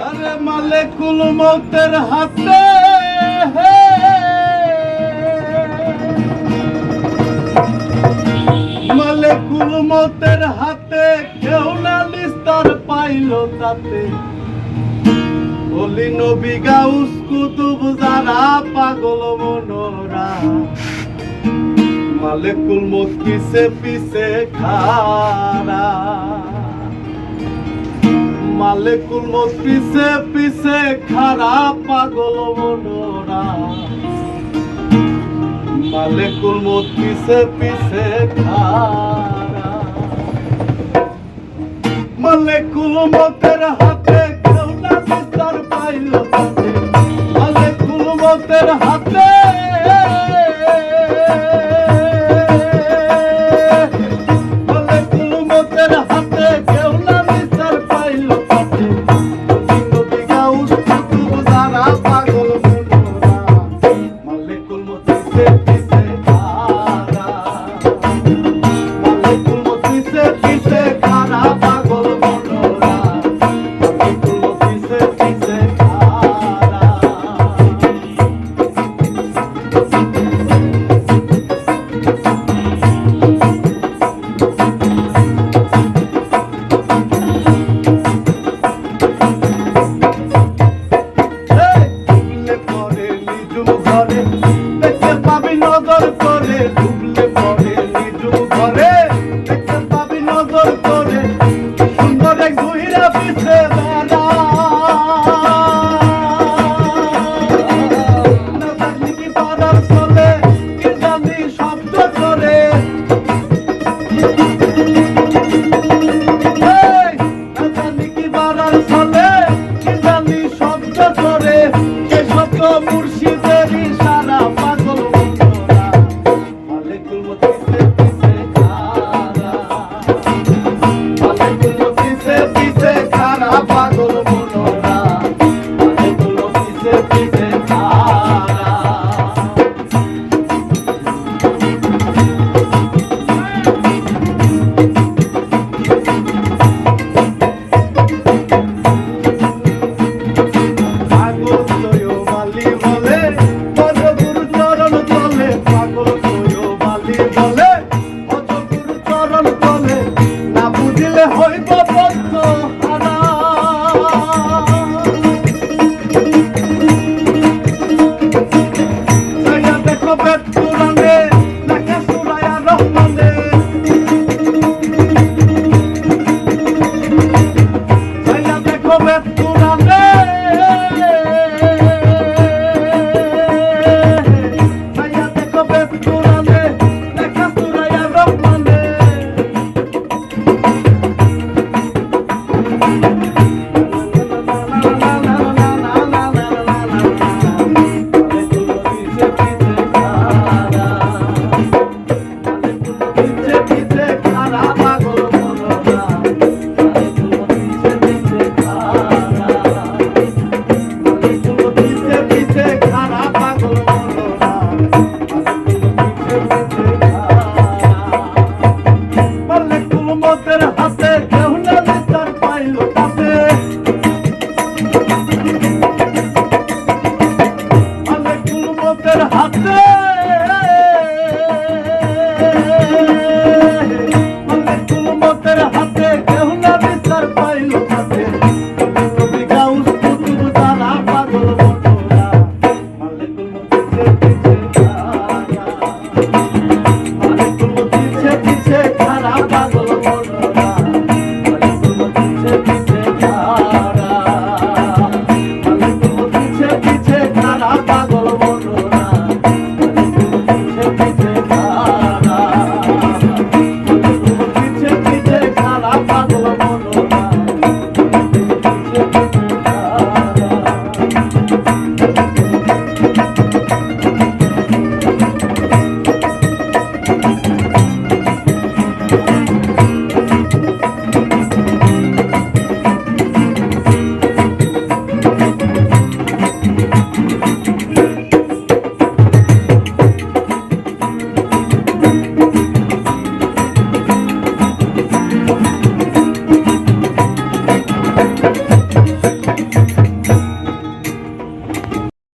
আরে মালেকুল মৌতের হাতে মালেকুল মৌতের হাতে কেউ না নিস্তার পাইল তাতে। বলি নবী গাউস কুতুব যারা পাগল মনোরা। মালেকুল মত পিছে পিছে খারা। কালে কুলমত পিছে পিছে খারাপ পাগল মনোরা। মালে কুলমত পিছে পিছে মালে কুলমতের হাতে কেউ না বিস্তার পাইল মালে কুলমতের হাতে মালে হাতে দেখতে পাবি নজর করে ডুবলে পরে নিজ ঘরে। দেখতে পাবি নজর করে, সুন্দরে ঘুরে পিছে বেড়া Robert. Eu não